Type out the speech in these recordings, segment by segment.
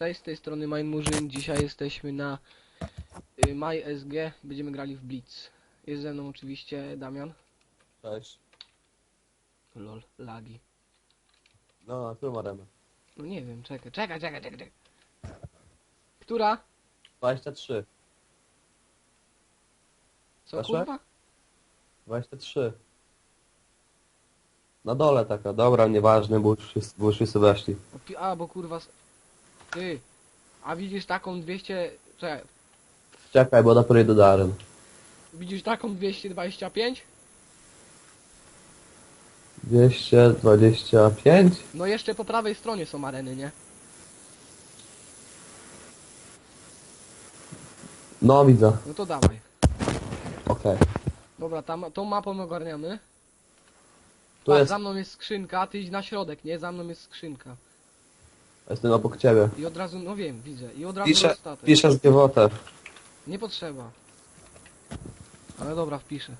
Cześć, z tej strony Main Murzyn. Dzisiaj jesteśmy na y, MySG. Będziemy grali w Blitz. Jest ze mną oczywiście Damian. Cześć. Lol, lagi. No, a którą arenę? No nie wiem, czekaj, czekaj, czekaj, czekaj. czekaj. Która? 23. Co Proszę? kurwa? 23. Na dole taka, dobra, nieważne, bo już wszyscy, bo już wszyscy weszli. O, pi- A, bo kurwa... s- Ty. A widzisz taką 200... Czekaj. Czekaj, bo dopiero do aren. Widzisz taką 225? 225? No jeszcze po prawej stronie są areny, nie? No, widzę. No to dawaj. Okej. Dobra, tam, tą mapą ogarniamy. Tu A, jest, za mną jest skrzynka, ty idź na środek, nie? Za mną jest skrzynka. Jestem obok ciebie. I od razu, no wiem, widzę. I od razu Piszę, dostatek. piszę z giewotę. Nie potrzeba. Ale dobra, wpiszę.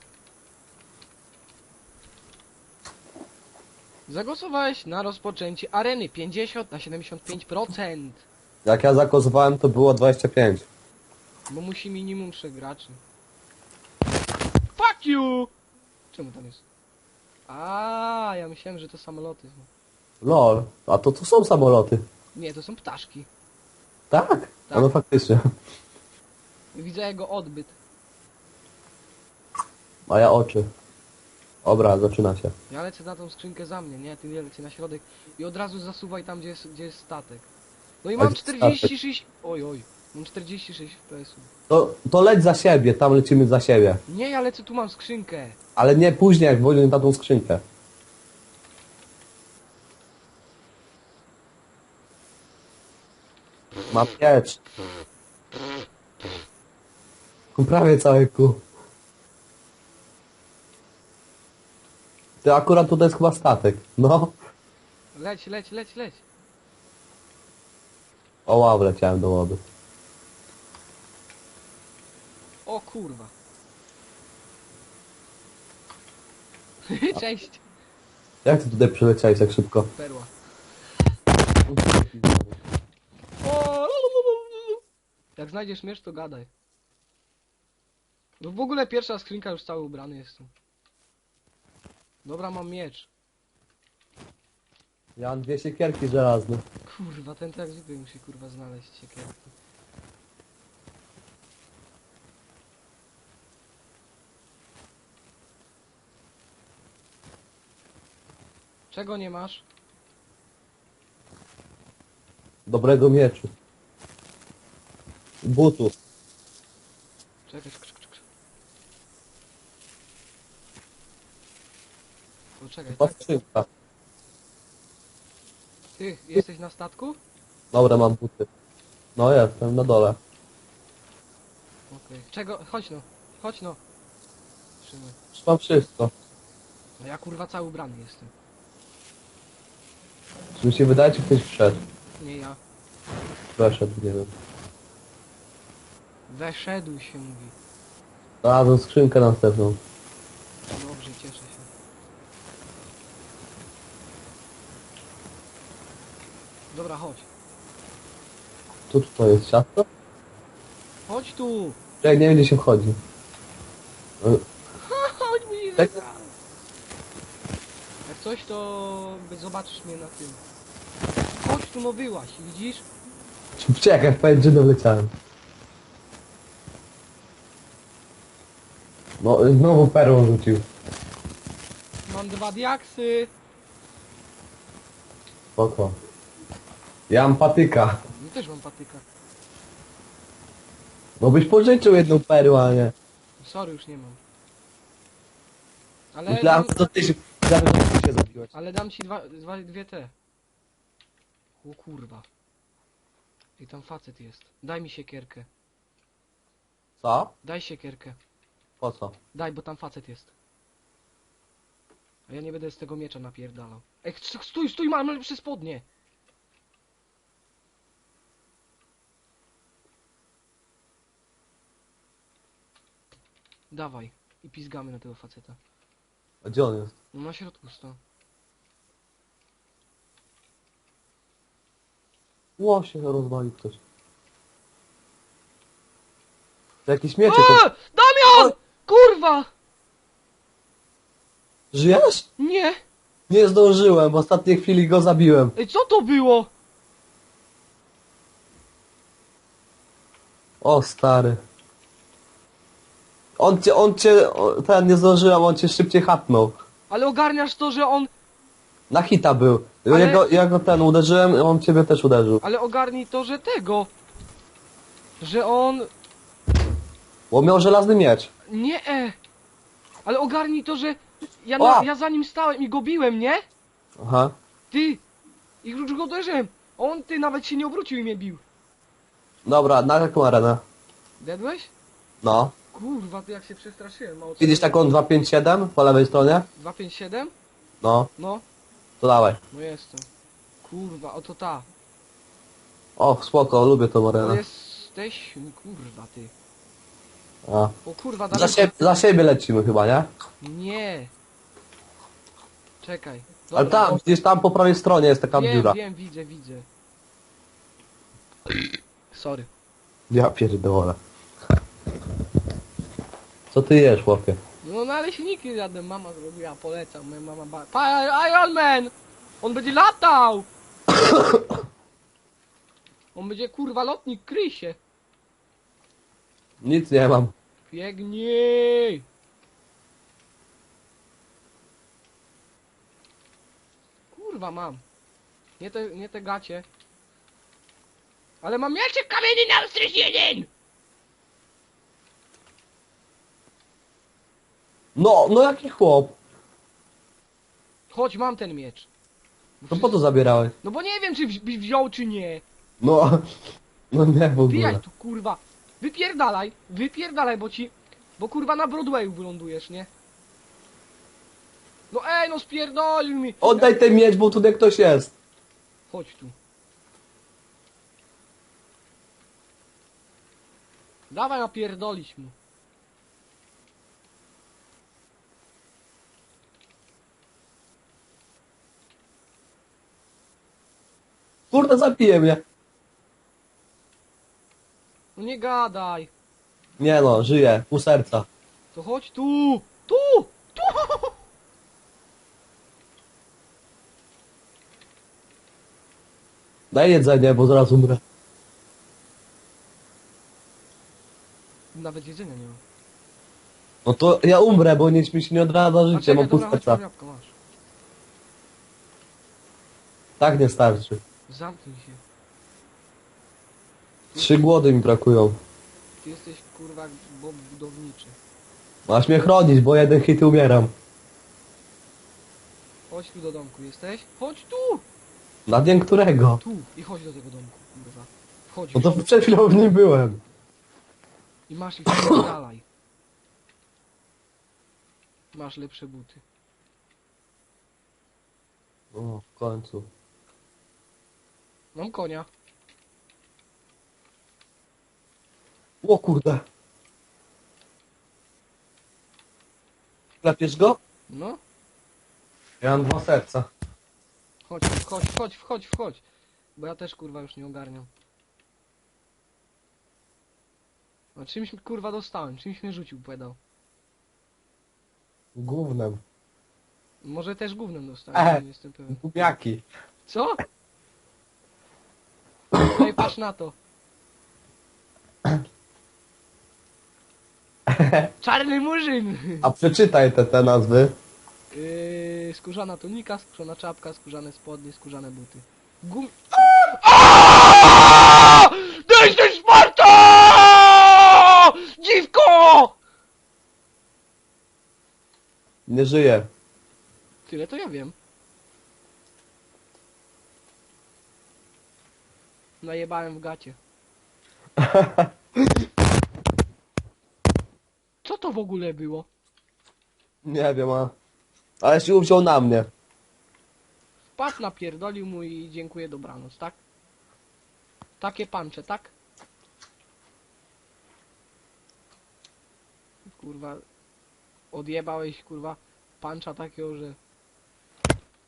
Zagłosowałeś na rozpoczęcie areny 50 na 75%. Jak ja zakosowałem, to było 25. Bo musi minimum 3 graczy. Fuck you! Czemu tam jest? A, ja myślałem, że to samoloty. Lol, a to tu są samoloty. Nie, to są ptaszki. Tak? A no faktycznie. Widzę jego odbyt. A ja oczy. Dobra, zaczyna się. Ja lecę na tą skrzynkę za mnie, nie? Ty lecę na środek i od razu zasuwaj tam, gdzie jest, gdzie jest statek. No i mam gdzie statek? 46... Oj, oj. Mam 46 FPS-ów. To, to leć za siebie, tam lecimy za siebie. Nie, ja lecę, tu mam skrzynkę. Ale nie później, jak włożę na tą skrzynkę. Mam miecz. Prawie cały ku. Ty akurat tutaj jest chyba statek. No. Leć, leć, leć, leć. O wow, wleciałem do wody. O kurwa. Cześć. Jak ty tutaj przyleciałeś tak szybko? Perła. Jak znajdziesz miecz, to gadaj. No w ogóle pierwsza skrzynka już cały ubrany jestem. Dobra, mam miecz. Ja mam dwie siekierki żelazne. Kurwa, ten tak zwykle musi kurwa znaleźć siekierki. Czego nie masz? Dobrego mieczu. Butów. Czekaj, czekaj, czekaj. czekaj. Poczekaj, Chyba tak? skrzynka. Ty, jesteś na statku? Dobra, mam buty. No jestem, na dole. Okej. Czego? Chodź no, chodź no. Trzymaj. Już mam wszystko. No ja kurwa cały ubrany jestem. Czy mi się wydaje, czy ktoś wszedł? Nie ja. Weszedł, nie wiem. Weszedł się mówi. Znalazłem skrzynkę następną. Dobrze, cieszę się. Dobra, chodź. Tu, tu to jest ciasto? Chodź tu! Ja nie wiem, gdzie się wchodzi. E, Chodź mi Tak. Jak coś, to zobaczysz mnie na tym. Chodź tu, no widzisz? Czekaj, powiem, że wleciałem. No, znowu perłą rzucił. Mam dwa diaksy. Spoko. Ja mam patyka. Ja też mam patyka. No byś pożyczył jedną perłę, a nie. Sorry, już nie mam. Ale Myślałem, dam, że ty się, myślałem, że ty się zabiłeś. ale dam ci dwa, dwa, dwie te. O kurwa. I tam facet jest. Daj mi siekierkę. Co? Daj siekierkę. Po co? Daj, bo tam facet jest. A ja nie będę z tego miecza napierdalał. Ej, st- stój, stój, mam lepsze spodnie! Dawaj. I pizgamy na tego faceta. A gdzie on jest? No na środku sto. Ło się rozwalił ktoś. To Jakieś miecze to... A! Damian! Kurwa! Żyjesz? Nie! Nie zdążyłem, w ostatniej chwili go zabiłem. Ej, co to było? O stary. On cię, on cię, o, ten nie zdążyłem, on cię szybciej hapnął. Ale ogarniasz to, że on... Na hita był. Ale- Ja, go, ja go ten uderzyłem, on ciebie też uderzył. Ale ogarnij to, że tego... Że on... Bo miał żelazny miecz. Nie! E. Ale ogarnij to, że... Ja, O! na, ja za nim stałem i go biłem, nie? Aha. Ty! I już go uderzyłem. On, ty, nawet się nie obrócił i mnie bił. Dobra, na jaką arenę? Dedłeś? No. Kurwa, ty jak się przestraszyłem. Mało co- Widzisz taką 257 po lewej stronie? 257? No, No, to dawaj. no jestem. Kurwa, oto ta. O, spoko, lubię tą To arenę. jesteś... Kurwa, ty. A. O kurwa, Za, dalej... siebie, za siebie lecimy chyba, nie? Nie. Czekaj. Ale Dobra, tam, gdzieś tam po prawej stronie jest taka Wiem, dziura. wiem, widzę, widzę. Sorry. Ja pierdolę. Co ty jesz, chłopie? No naleśniki jadłem, mama zrobiła, polecam, moja mama ba... Pa, Iron Man! On będzie latał! On będzie kurwa lotnik, kryj się. Nic nie mam. Biegnij! Kurwa mam. Nie te, nie te gacie. Ale mam mieczek kamienny na ostrość jeden! No, no jaki chłop? Chodź, mam ten miecz. No po co zabierałeś? No bo nie wiem, czy wzi- byś wziął, czy nie. No, no nie w Wbijaj ogóle. tu, kurwa. Wypierdalaj, wypierdalaj, bo ci... Bo kurwa na Broadwayu wylądujesz, nie? No ej, no spierdolił mi! Oddaj ten miecz, bo tutaj ktoś jest. Chodź tu. Dawaj napierdolić mu. Kurde, zabije mnie. No nie gadaj. Nie no, żyje, pół serca. To chodź tu! Tu! Tu! Daj jedzenie, bo zaraz umrę. Nawet jedzenia nie mam. No to ja umrę, bo nic mi się nie odradza A życie, czekaj, mam pół dobra, chodź, serca. mam jabłko, masz. Tak nie starczy. Zamknij się. Trzy głody mi brakują. Ty jesteś kurwa bob budowniczy. Masz mnie chronić, bo jeden hit i umieram. Chodź tu do domku, jesteś? Chodź tu! Na dzień którego? Tu! I chodź do tego domku, kurwa. Chodź No to już. przed chwilą w nim byłem. I masz ich dalej. Masz lepsze buty. O, w końcu. Mam konia. O kurde. Klepiesz go? No, Ja mam dwa serca. chodź, chodź, chodź, wchodź, wchodź. Bo ja też kurwa już nie ogarniam. No czymś kurwa dostałem, czymś mnie rzucił, pedał. Głównym. Może też gównem dostałem, E. nie jestem pewien. Kupiaki. Co? I patrz na to. Czarny murzyn! A przeczytaj te, te nazwy. Yy, skórzana tunika, skórzana czapka, skórzane spodnie, skórzane buty. Gum... Ty jesteś Sparta! Dziwko! Nie żyje. Tyle to ja wiem. Najebałem w gacie. Co to w ogóle było? Nie wiem, a... Ale się wziął na mnie. Wpadł, napierdolił mu i dziękuję, dobranoc, tak? Takie pancze, tak? Kurwa, odjebałeś, kurwa, pancza takiego, że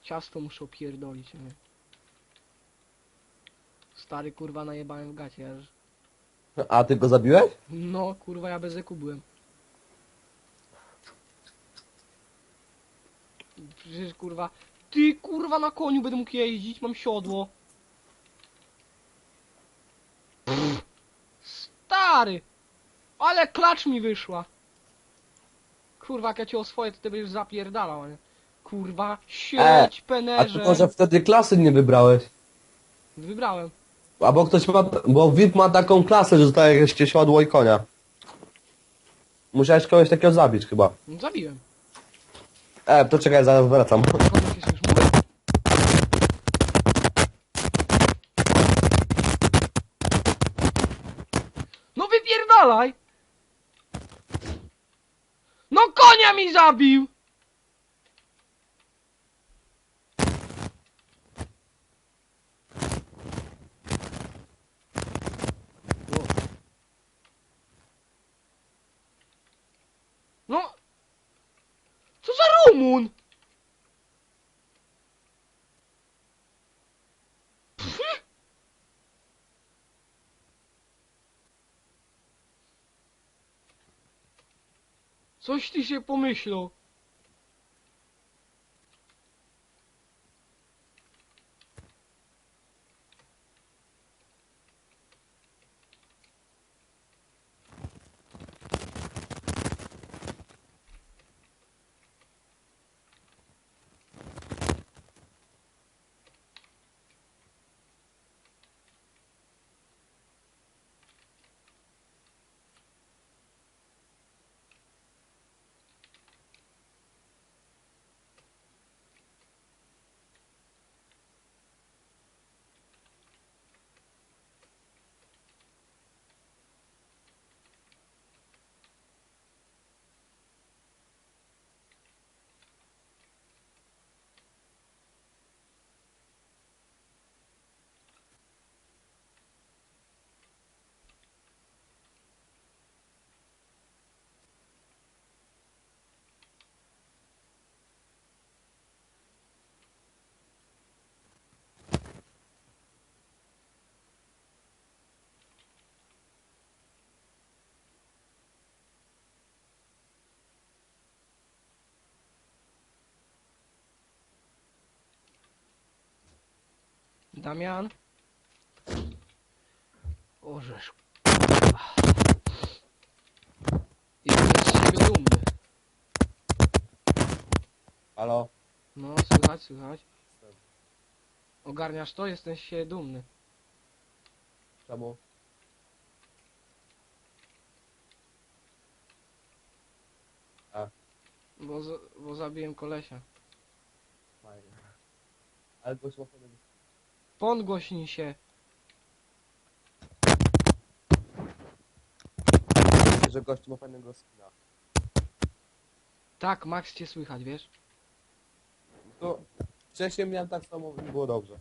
ciasto muszę opierdolić, nie? stary, kurwa, najebałem w gacie, aż... A ty go zabiłeś? No, kurwa, ja bez eku byłem. Przecież, kurwa... Ty, kurwa, na koniu będę mógł jeździć, mam siodło. Stary! Ale klacz mi wyszła. Kurwa, jak ja cię o swoje, to ty będziesz zapierdalał, nie? Kurwa, sieć, A ty penerze. może wtedy klasy nie wybrałeś? Wybrałem. Albo ktoś ma, bo VIP ma taką klasę, że dostaje jeszcze siodło i konia. Musiałeś kogoś takiego zabić chyba. No, Zabiłem. E, to czekaj, zaraz wracam. No wypierdalaj! No konia mi zabił! No! Co za Rumun? Coś ty się pomyślał. Damian? Orzesz. Jestem z siebie dumny. Halo? No, słychać, słychać. Ogarniasz to? Jestem z siebie dumny. Czemu? Bo, z, bo zabiłem kolesia. Fajnie. Ale fajnego Podgłośnij się. że gość ma fajnego skina. Tak, Max cię słychać, wiesz? To wcześniej miałem tak samo i było dobrze.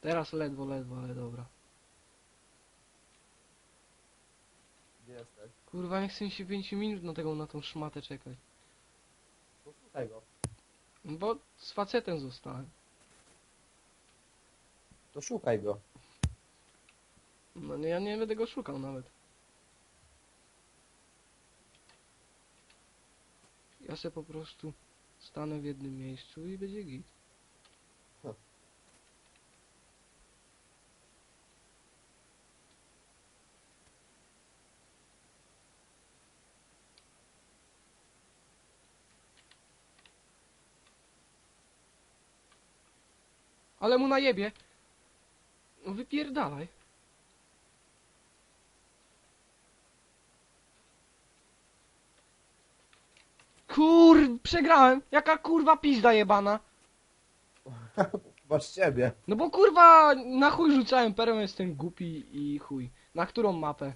Teraz ledwo, ledwo, ale dobra. Gdzie jesteś? Kurwa, nie chcę mi się 5 minut na tego, na tą szmatę czekać. Posłuchaj go. Bo z facetem zostałem. To szukaj go. No nie, ja nie będę go szukał nawet. Ja se po prostu stanę w jednym miejscu i będzie git. Ale mu najebie. No wypierdalaj. Kur... przegrałem. Jaka kurwa pizda jebana. Masz ciebie. No bo kurwa na chuj rzucałem perłem, jestem głupi i chuj. Na którą mapę?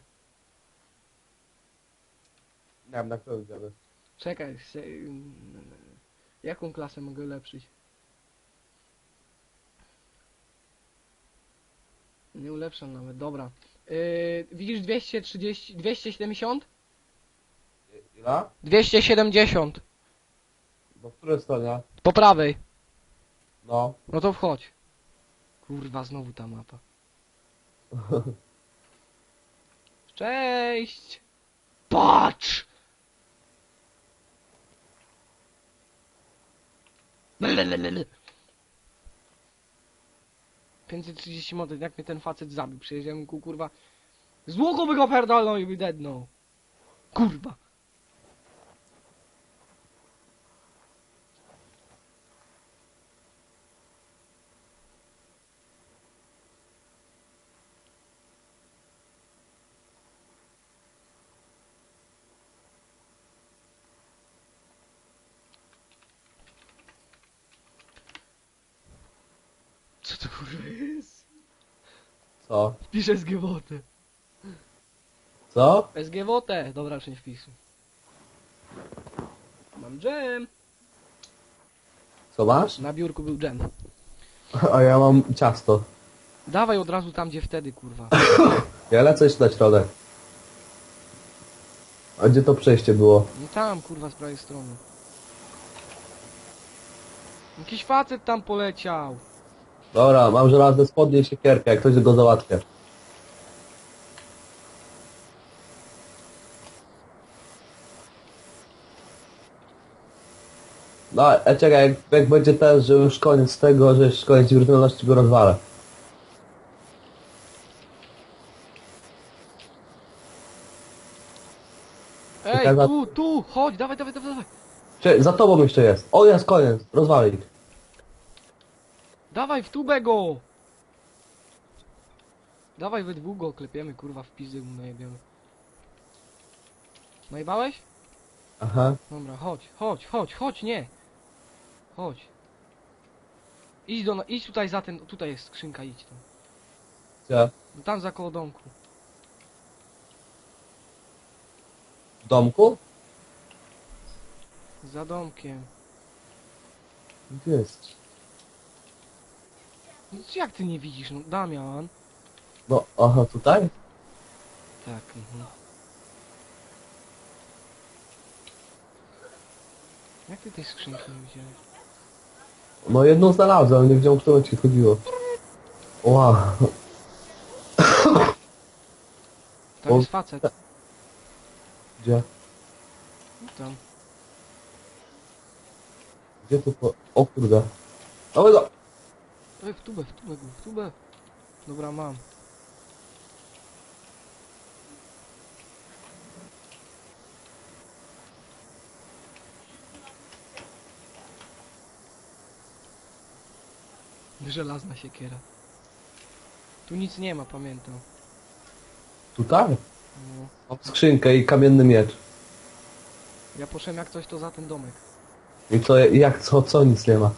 Nie wiem, na którą idziemy. Czekaj, se... jaką klasę mogę ulepszyć? Nie ulepszam nawet, dobra. Yy, widzisz 230, 270? I- Ile? 270. Bo w której stronie? Po prawej. No. No to wchodź. Kurwa, znowu ta mapa. Cześć! Patrz! Lelelelele. 530 monet, jak mnie ten facet zabił, przyjedziemy ku kurwa. Z łuku by go pierdolną i by dednął. Kurwa. Co to kurwa jest? Co? Piszę SGWT. Co? SGWT. Dobra, już nie. Mam dżem. Co masz? Na biurku był dżem. A ja mam ciasto. Dawaj od razu tam, gdzie wtedy, kurwa. Ja lecę jeszcze na środek. A gdzie to przejście było? No tam, kurwa, z prawej strony. Jakiś facet tam poleciał. Dobra, mam żelazne spodnie i siekierkę, jak ktoś go załatwia. No, a czekaj, jak, jak będzie też, że już koniec tego, że już koniec wirtualności go rozwalę. Ej, Czekaj, za- tu, tu, chodź, dawaj, dawaj, dawaj, dawaj. Czekaj, za tobą jeszcze jest. O, jest koniec, rozwalić. Dawaj, w tubę go! Dawaj, we dwóch go klepiemy, kurwa, w pizdy mu najebiemy. Najebałeś? Aha. Dobra, chodź, chodź, chodź, chodź, nie! Chodź. Idź do, idź tutaj za ten, tutaj jest skrzynka, idź tam. Gdzie? No Tam za koło domku. W domku? Za domkiem. Gdzie jest? Jak ty nie widzisz, no Damian? No, aha, tutaj? Tak, mhm. Jak ty tej skrzynki nie widziałeś? No jedną znalazłem, ale nie wiedziałem, o którą ci chodziło. Wow. Tam O- jest facet. Gdzie? No Tam. Gdzie tu po... O kurde. Dawaj go! Ej, w tubę, w tubę w tubę. Dobra, mam. Żelazna siekiera. Tu nic nie ma, pamiętam. Tutaj? No. Mam skrzynkę i kamienny miecz. Ja poszedłem jak coś to za ten domek. I co, jak, co, co, nic nie ma.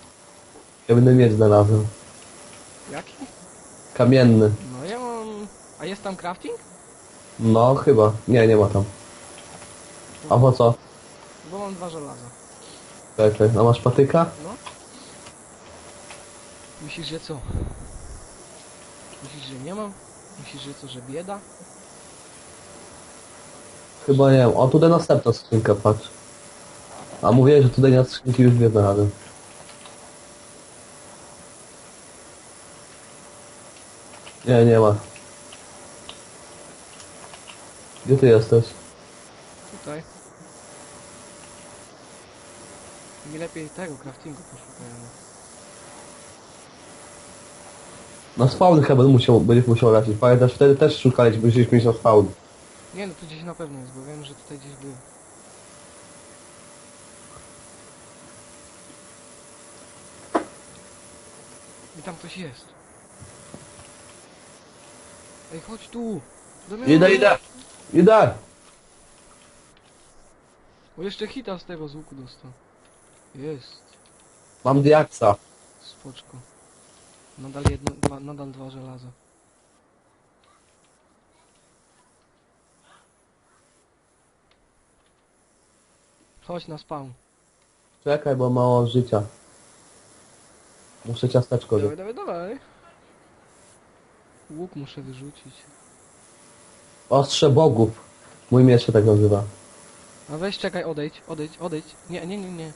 Kamienny miecz znalazłem. Jaki? Kamienny. No ja mam... A jest tam crafting? No, chyba. Nie, nie ma tam. A po co? Bo mam dwa żelaza. Czekaj, a masz patyka? No. Myślisz, że co? Myślisz, że nie mam? Myślisz, że co, że bieda? Chyba nie wiem. O, tutaj następna skrzynka, patrz. A mówię, że tutaj na skrzynki już dwie znalazłem. Nie, nie ma. Gdzie ty jesteś? Tutaj. Mi lepiej tego craftingu poszukajmy. Na spawn chyba musiał, będziesz musiał lecieć. Pamiętasz, wtedy też szukaliśmy, musieliśmy iść na spawn. Nie no, tu gdzieś na pewno jest, bo wiem, że tutaj gdzieś był. I tam ktoś jest. Ej, chodź tu! Damian! Idę, idę! Idę! O, jeszcze hita z tego z łuku dostał. Jest. Mam diaksa. Spoczko. Nadal jedno, dwa, nadal dwa żelaza. Chodź na spawn. Czekaj, bo mało życia. Muszę ciasteczko Dawaj, zjeść. dawaj, dawaj. Łuk muszę wyrzucić. Ostrze bogów. Mój miecz się tak nazywa. A weź czekaj, odejdź, odejdź, odejdź. Nie, nie, nie, nie.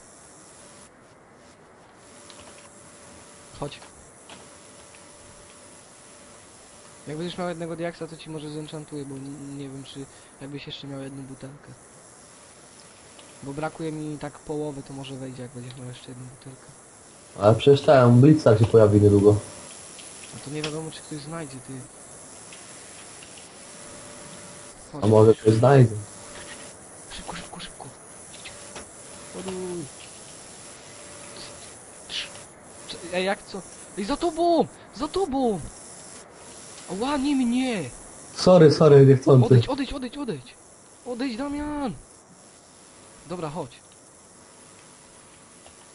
Chodź. Jak będziesz miał jednego diaksa, to ci może zenchantuję, bo n- nie wiem, czy jakbyś jeszcze miał jedną butelkę. Bo brakuje mi tak połowy, to może wejdzie, jak będziesz miał jeszcze jedną butelkę. Ale przecież ten Blitza się pojawi niedługo. A to nie wiadomo, czy ktoś znajdzie, ty. Chodź, A może ktoś znajdzie. Szybko, szybko, szybko. Trz- Ej, jak co? Ej, za tobą! Za tobą! Ła, nie mnie! Sorry, sorry, niechcący. Odejdź, odejdź, odejdź, odejdź! Odejdź, Damian! Dobra, chodź.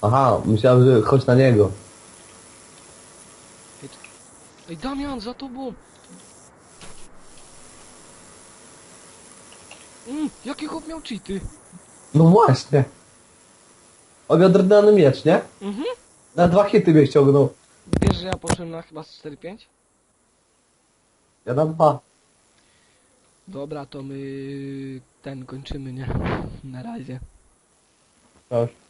Aha, myślałem, że chodź na niego. Ej, Damian, za tobą! Mm, jaki chłop miał cheaty? No właśnie. Ogadrny miecz, nie? Mhm. Na dwa hity mnie ściągnął. Wiesz, że ja poszedłem na chyba z 4-5? Ja na dwa. Dobra, to my ten kończymy, nie? Na razie. Proszę.